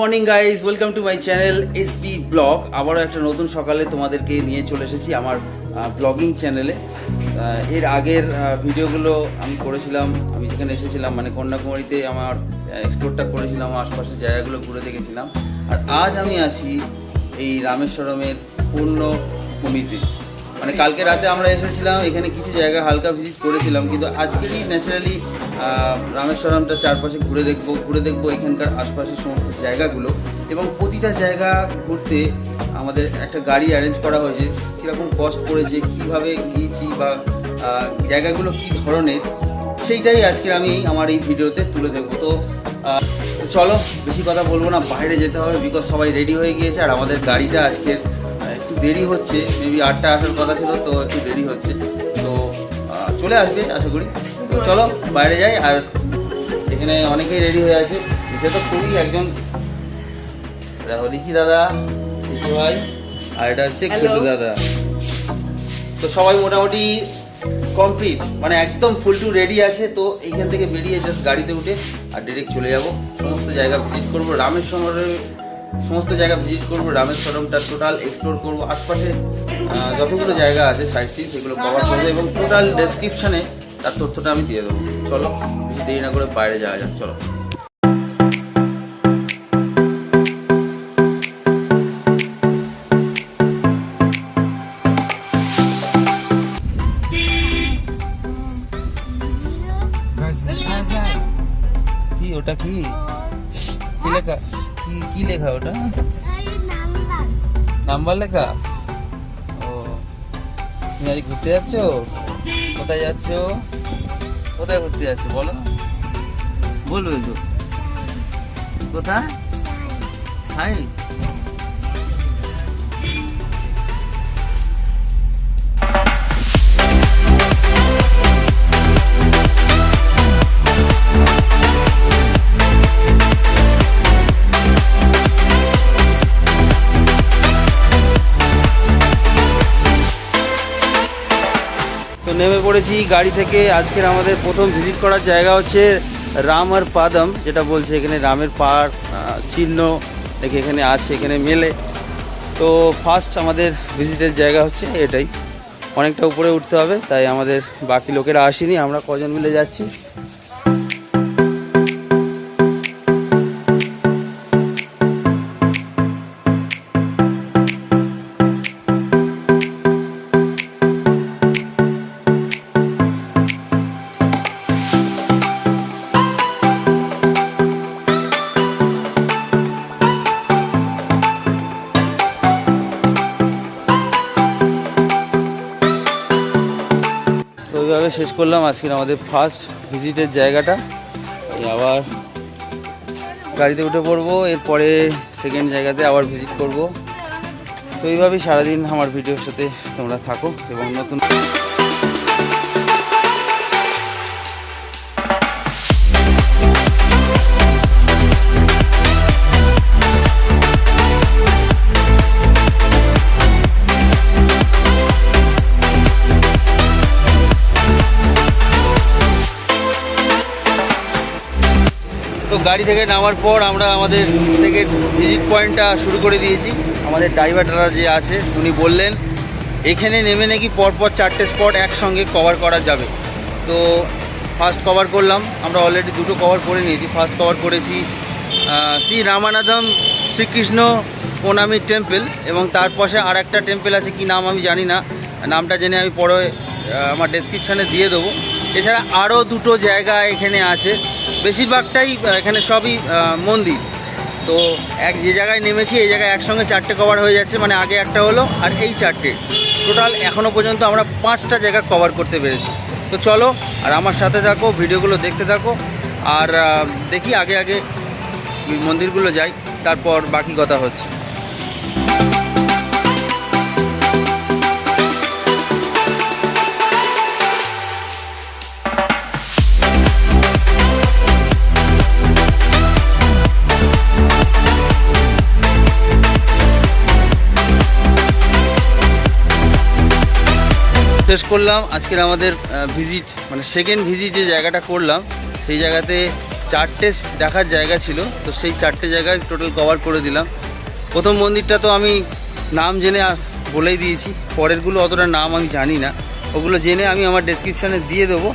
Morning guys welcome to my channel S B blog আবারও একটা নতুন সকালে তোমাদেরকে নিয়ে চলে এসেছি আমার ব্লগিং চ্যানেলে এর আগের ভিডিওগুলো আমি করেছিলাম। আমি যেখানে এসেছিলাম মানে কন্যাকুমারীতে আমার এক্সপ্লোরটা করেছিলাম, আশপাশের জায়গাগুলো ঘুরে দেখেছিলাম। আর আজ আমি আছি এই রামেশ্বরমের পূর্ণ ভূমিতে। মানে কালকে রাতে আমরা এসেছিলাম, এখানে কিছু জায়গা হালকা ভিজিট করেছিলাম, কিন্তু আজকেরই ন্যাচারালি রামেশ্বরমটা চারপাশে ঘুরে দেখব ঘুরে দেখব এখানকার আশপাশের সমস্ত জায়গাগুলো। এবং প্রতিটা জায়গা ঘুরতে আমাদের একটা গাড়ি অ্যারেঞ্জ করা হয়েছে, কীরকম কস্ট পড়েছে, কীভাবে গিয়েছি বা জায়গাগুলো কী ধরনের, সেইটাই আজকের আমি আমার এই ভিডিওতে তুলে দেখব তো চলো, বেশি কথা বলব না, বাইরে যেতে হবে বিকজ সবাই রেডি হয়ে গিয়েছে, আর আমাদের গাড়িটা আজকের দেরি হচ্ছে মেবি আটটা আসার কথা ছিল তো একটু দেরি হচ্ছে। তো চলে আসবে আশা করি। তো চলো বাইরে যাই আর এখানে অনেকেই রেডি হয়ে আছে। সে তো খুবই একজন লিখি দাদা লিখি ভাই আর এটা হচ্ছে. খুলু দাদা। তো সবাই মোটামুটি কমপ্লিট মানে একদম ফুল টু রেডি আছে। তো এইখান থেকে বেরিয়ে জাস্ট গাড়িতে উঠে আর ডিরেক্ট চলে যাব। সমস্ত জায়গা ভিজিট করব। রামেশ্বরের সমস্ত জায়গা ভিজিট করব, রামেশ্বরমটা টোটাল এক্সপ্লোর করব, আশপাশে যতগুলো জায়গা আছে সাইট সিন সেগুলো কভার করব এবং টোটাল ডেসক্রিপশানে তার তথ্যটা আমি দিয়ে দেবো। চলো দেরি না করে বাইরে যাওয়া যাক, চলো। লেখা ওটা? নাম্বার। লেখা? ও তুমি আজ ঘুরতে যাচ্ছ? কোথায় যাচ্ছ? কোথায় ঘুরতে যাচ্ছ? বলো বলবে তো। কোথায়? সাই? নেমে পড়েছি। গাড়ি থেকে আজকের আমাদের প্রথম ভিজিট করার জায়গা হচ্ছে রাম আর পাদম, যেটা বলছে এখানে রামের পার চিহ্ন দেখে এখানে আছে, এখানে মেলে। তো ফার্স্ট আমাদের ভিজিটের জায়গা হচ্ছে এটাই। অনেকটা উপরে উঠতে হবে, তাই আমাদের বাকি লোকেরা আসেনি, আমরা কজন মিলে যাচ্ছি। শেষ করলাম। আজকের আমাদের ফার্স্ট ভিজিটের জায়গাটা। আবার গাড়িতে উঠে পড়ব, এরপরে সেকেন্ড জায়গাতে আবার ভিজিট করব। তো এইভাবেই সারাদিন আমার ভিডিওর সাথে তোমরা থাকো এবং নতুন গাড়ি থেকে নামার পর আমরা আমাদের সেকেন্ড ভিজিট পয়েন্টটা শুরু করে দিয়েছি। আমাদের ড্রাইভার দাদা যে আছে, উনি বললেন, এখানে নেমে নাকি পরপর চারটে স্পট একসঙ্গে কভার করা যাবে। তো ফার্স্ট কভার করলাম, আমরা অলরেডি দুটো কভার করে নিয়েছি। ফার্স্ট কভার করেছি শ্রী রামানাথম শ্রীকৃষ্ণ প্রণামী টেম্পল এবং তার পাশে আর একটা টেম্পল আছে, কি নাম আমি জানি না। নামটা জেনে আমি পরে আমার ডেসক্রিপশানে দিয়ে দেবো। এছাড়া আরও দুটো জায়গা এখানে আছে। বেশিরভাগটাই এখানে সবই মন্দির। তো এক যে জায়গায় নেমেছি, এই জায়গায় একসঙ্গে চারটে কভার হয়ে যাচ্ছে মানে আগে একটা হলো আর এই চারটে। টোটাল এখনও পর্যন্ত আমরা পাঁচটা জায়গা কভার করতে পেরেছি। তো চলো, আর আমার সাথে থাকো, ভিডিওগুলো দেখতে থাকো, আর দেখি আগে আগে মন্দিরগুলো যাই, তারপর বাকি কথা হচ্ছে। শেষ করলাম। আজকের আমাদের ভিজিট মানে সেকেন্ড ভিজিট যে জায়গাটা করলাম, সেই জায়গাতে চারটে দেখার জায়গা ছিল। তো সেই চারটে জায়গায় টোটাল কভার করে দিলাম। প্রথম মন্দিরটা তো আমি নাম জেনে বলেই দিয়েছি। পরেরগুলো অতটা নাম আমি জানি না। ওগুলো জেনে আমি আমার ডেসক্রিপশানে দিয়ে দেবো।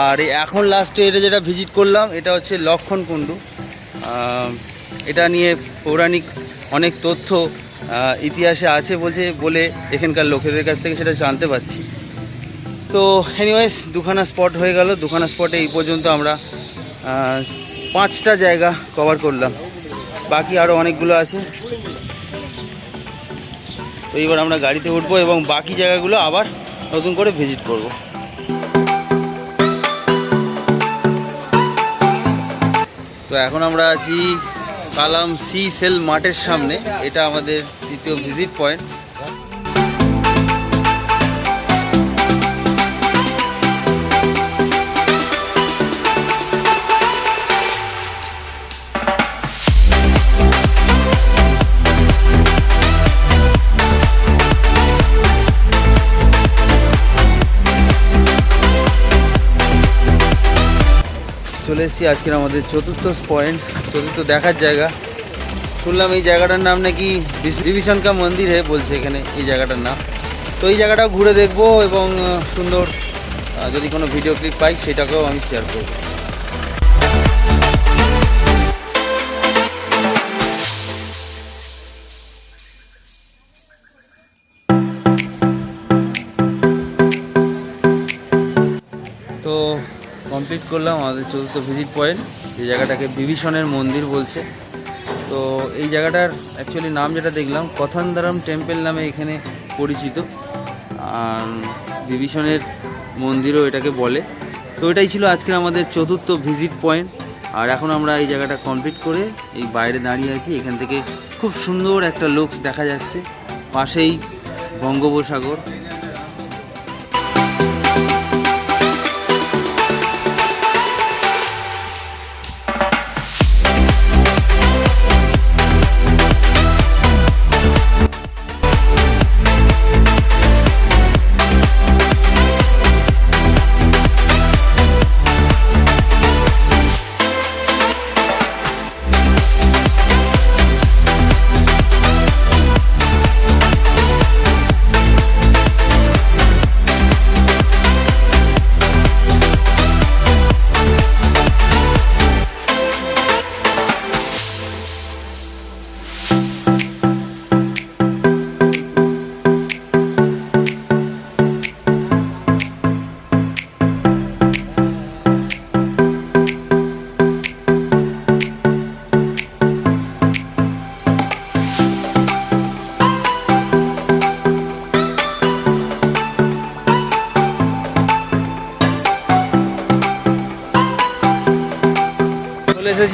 আর এখন লাস্টে এটা যেটা ভিজিট করলাম, এটা হচ্ছে লক্ষণ কুণ্ডু এটা নিয়ে পৌরাণিক অনেক তথ্য ইতিহাসে আছে বলছে বলে এখানকার লোকেদের কাছ থেকে সেটা জানতে পারছি। তো এনিওয়েজ দুখানা স্পট হয়ে গেল। দুখানা স্পটে এই পর্যন্ত আমরা পাঁচটা জায়গা কভার করলাম। বাকি আরও অনেকগুলো আছে। তো এইবার আমরা গাড়িতে উঠবো এবং বাকি জায়গাগুলো আবার নতুন করে ভিজিট করব। তো এখন আমরা আছি কালাম সি সেল মাঠের সামনে। এটা আমাদের দ্বিতীয় ভিজিট পয়েন্ট চলে এসেছি, আজকের আমাদের চতুর্থ পয়েন্ট চতুর্থ দেখার জায়গা। শুনলাম এই জায়গাটার নাম নাকি ডিভিশন কা মন্দির হে বলছে এখানে, এই জায়গাটার নাম। তো এই জায়গাটাও ঘুরে দেখব এবং সুন্দর যদি কোনো ভিডিও ক্লিপ পাই, সেটাকেও আমি শেয়ার করব। কমপ্লিট করলাম, আমাদের চতুর্থ ভিজিট পয়েন্ট যে জায়গাটাকে বিভীষণের মন্দির বলছে। তো এই জায়গাটার অ্যাকচুয়ালি নাম যেটা দেখলাম কথান্দারাম টেম্পল নামে এখানে পরিচিত। আর বিভীষণের মন্দিরও এটাকে বলে। তো এটাই ছিল আজকের আমাদের চতুর্থ ভিজিট পয়েন্ট আর এখন আমরা এই জায়গাটা কমপ্লিট করে এই বাইরে দাঁড়িয়ে আছি। এখান থেকে খুব সুন্দর একটা লুকস দেখা যাচ্ছে। পাশেই বঙ্গোপসাগর।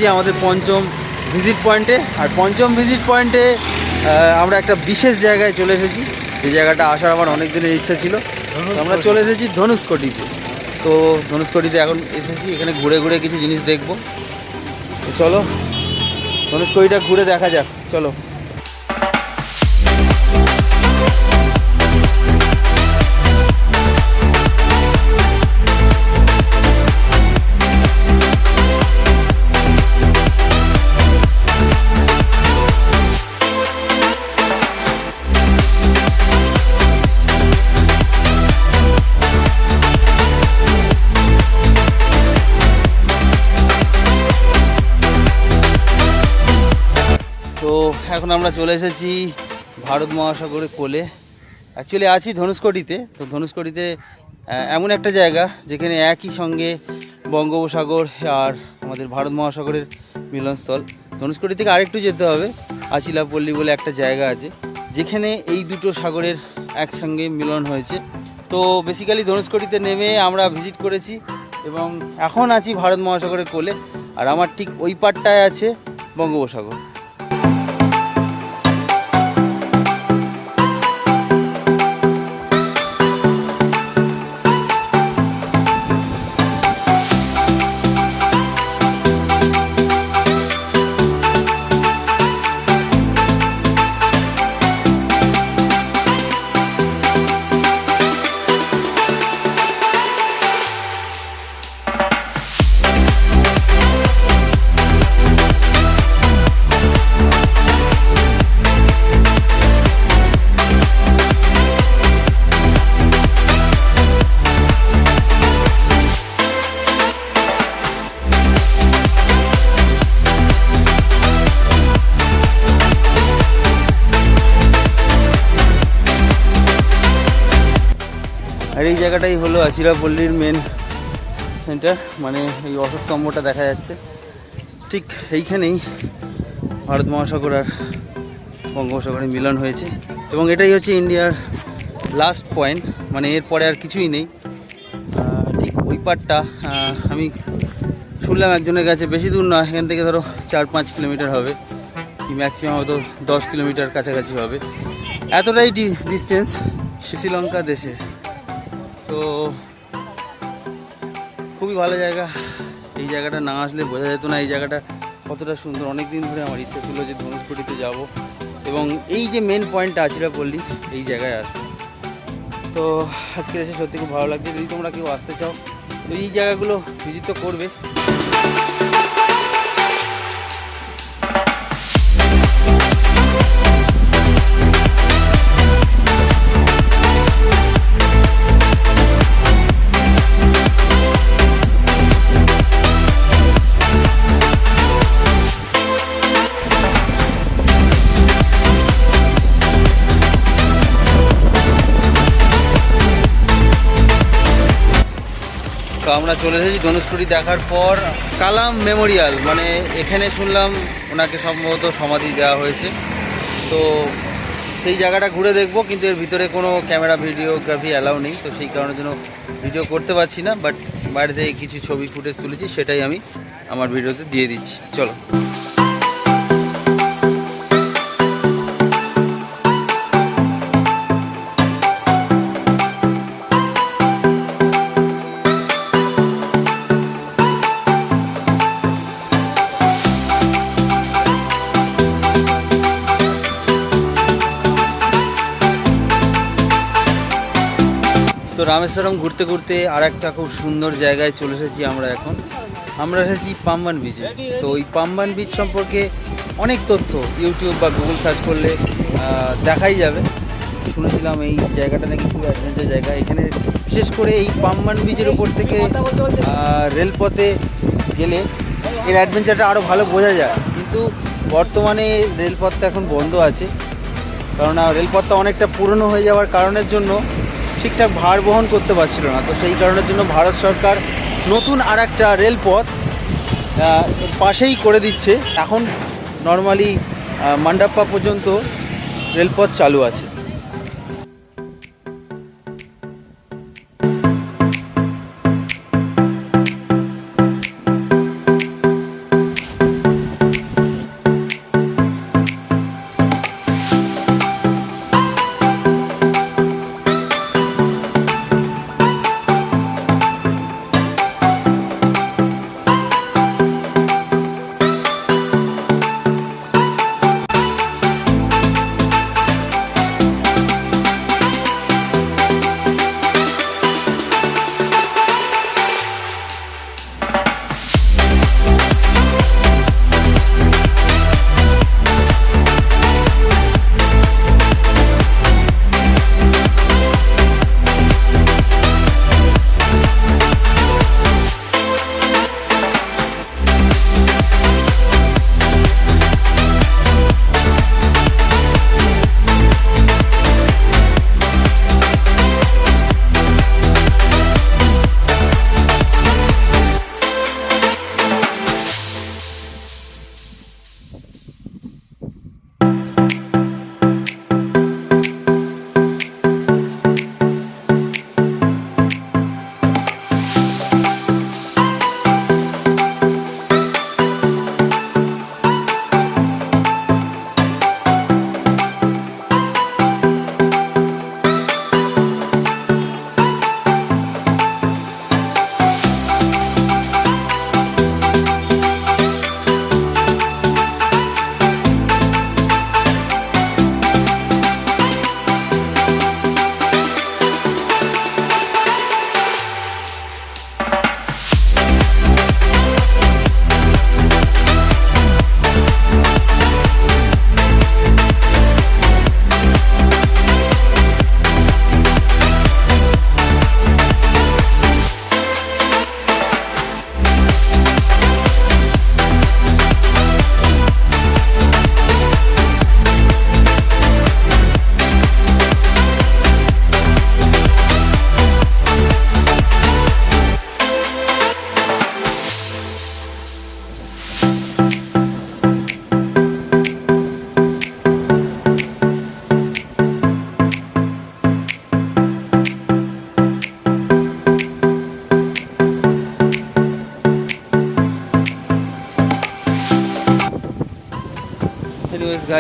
এসেছি আমাদের পঞ্চম ভিজিট পয়েন্টে আর পঞ্চম ভিজিট পয়েন্টে আমরা একটা বিশেষ জায়গায় চলে এসেছি। যে জায়গাটা আসার আমার অনেক দিনের ইচ্ছা ছিল। আমরা চলে এসেছি ধনুষ্কটিতে। তো ধনুষ্কটিতে এখন এসেছি এখানে ঘুরে ঘুরে কিছু জিনিস দেখব। চলো ধনুষ্কটিটা ঘুরে দেখা যাক। চলো। তো এখন আমরা চলে এসেছি ভারত মহাসাগরের কোলে। অ্যাকচুয়ালি আছি ধনুষ্কটিতে। তো ধনুষ্কটিতে এমন একটা জায়গা যেখানে একই সঙ্গে বঙ্গোপসাগর আর আমাদের ভারত মহাসাগরের মিলনস্থল। ধনুষ্কটি থেকে আরেকটু যেতে হবে, আচিলাপল্লী বলে একটা জায়গা আছে, যেখানে এই দুটো সাগরের একসঙ্গে মিলন হয়েছে। তো বেসিক্যালি ধনুষ্কটিতে নেমে আমরা ভিজিট করেছি এবং এখন আছি ভারত মহাসাগরের কোলে, আর আমার ঠিক ওই পারটায় আছে বঙ্গোপসাগর। হলো আচিরাপল্লির মেন সেন্টার মানে এই অশোক স্তম্ভটা দেখা যাচ্ছে। ঠিক এইখানেই ভারত মহাসাগর আর বঙ্গোপসাগরের মিলন হয়েছে। এবং এটাই হচ্ছে ইন্ডিয়ার লাস্ট পয়েন্ট মানে এরপরে আর কিছুই নেই। ঠিক ওই পারটা আমি শুনলাম একজনের কাছে, বেশি দূর নয় এখান থেকে ধরো চার পাঁচ কিলোমিটার হবে। কি ম্যাক্সিমাম হয়তো দশ কিলোমিটার কাছাকাছি হবে। এতটাই ডিস্টেন্স শ্রীলঙ্কা দেশে তো খুবই ভালো জায়গা। এই জায়গাটা না আসলে বোঝা যেত না, এই জায়গাটা কতটা সুন্দর। অনেক দিন ধরে আমার ইচ্ছা ছিল যে ধনুষকুটিতে যাব এবং এই যে মেন পয়েন্টটা আছে বললি, এই জায়গায় আসব। তো আজকে এসে সত্যি খুব ভালো লাগছে। যদি তোমরা কেউ আসতে চাও, তো এই জায়গাগুলো ভিজিট তো করবে। তো আমরা চলে এসেছি ধনুষ্কুটি দেখার পর কালাম মেমোরিয়াল মানে এখানে শুনলাম ওনাকে সম্ভবত সমাধি দেওয়া হয়েছে। তো সেই জায়গাটা ঘুরে দেখব, কিন্তু এর ভিতরে কোনো ক্যামেরা, ভিডিওগ্রাফি অ্যালাউ নেই, তো সেই কারণের জন্য ভিডিও করতে পারছি না, বাট বাইরে থেকে কিছু ছবি, ফুটেজ তুলেছি, সেটাই আমি আমার ভিডিওতে দিয়ে দিচ্ছি। চলো। রামেশ্বরম ঘুরতে ঘুরতে আর একটা খুব সুন্দর জায়গায় চলে এসেছি আমরা এখন। আমরা এসেছি পাম্বান বিচে তো ওই পাম্বান বিচ সম্পর্কে অনেক তথ্য ইউটিউব বা গুগল সার্চ করলে দেখাই যাবে। শুনেছিলাম এই জায়গাটা নাকি খুব অ্যাডভেঞ্চার জায়গা। এখানে বিশেষ করে এই পাম্বান বিচের উপর থেকে রেলপথে গেলে এর অ্যাডভেঞ্চারটা আরও ভালো বোঝা যায়। কিন্তু বর্তমানে রেলপথটা এখন বন্ধ আছে। কেননা রেলপথটা অনেকটা পুরনো হয়ে যাওয়ার কারণের জন্য ঠিকঠাক ভার বহন করতে পারছিল না। তো সেই কারণের জন্য ভারত সরকার নতুন আর একটা রেলপথ পাশেই করে দিচ্ছে। এখন নর্মালি মান্ডাপ্পা পর্যন্ত রেলপথ চালু আছে।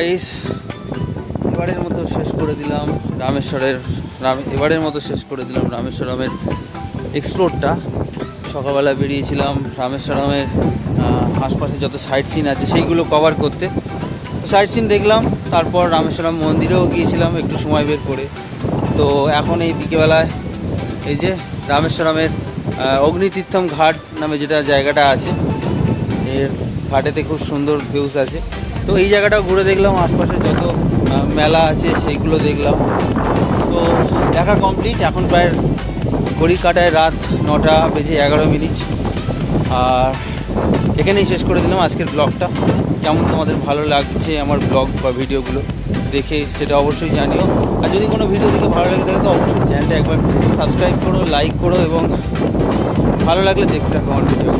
গাইস এবারের মতো শেষ করে দিলাম রামেশ্বরের, রাম, এবারের মতো শেষ করে দিলাম রামেশ্বরমের এক্সপ্লোরটা সকালবেলা বেরিয়েছিলাম রামেশ্বরমের আশপাশে যত সাইট সিন আছে সেইগুলো কভার করতে। সাইট সিন দেখলাম, তারপর রামেশ্বরম মন্দিরেও গিয়েছিলাম একটু সময় বের করে। তো এখন এই বিকেবেলায় এই যে রামেশ্বরমের অগ্নিতীর্থম ঘাট নামে যেটা জায়গাটা আছে, এর ঘাটেতে খুব সুন্দর ভিউজ আছে। তো এই জায়গাটাও ঘুরে দেখলাম, আশপাশে যত মেলা আছে সেইগুলো দেখলাম। তো দেখা কমপ্লিট এখন প্রায় ঘড়ি কাটায় রাত নটা বেজে এগারো মিনিট। আর এখানেই শেষ করে দিলাম আজকের ব্লগটা। কেমন তোমাদের ভালো লাগছে আমার ব্লগ বা ভিডিওগুলো দেখে সেটা অবশ্যই জানিও। আর যদি কোনো ভিডিও দেখে ভালো লেগে থাকে, তো অবশ্যই চ্যানেলটা একবার সাবস্ক্রাইব করো লাইক করো এবং ভালো লাগলে দেখতে থাকো আমার ভিডিও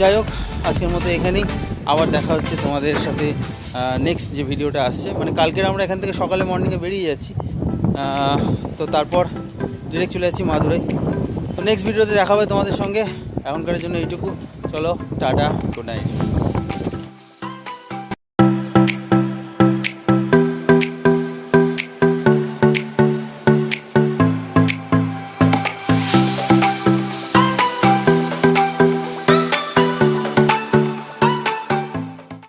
যাই হোক, আজকের মতো এখানেই। আবার দেখা হচ্ছে তোমাদের সাথে নেক্সট যে ভিডিওটা আসছে। মানে কালকের আমরা এখান থেকে সকালে মর্নিংয়ে বেরিয়ে যাচ্ছি। তো তারপর ডিরেক্ট চলে যাচ্ছি মাদুরাই। তো নেক্সট ভিডিওতে দেখা হবে তোমাদের সঙ্গে। এখনকার জন্য এইটুকু। চলো, টাটা গুড নাইট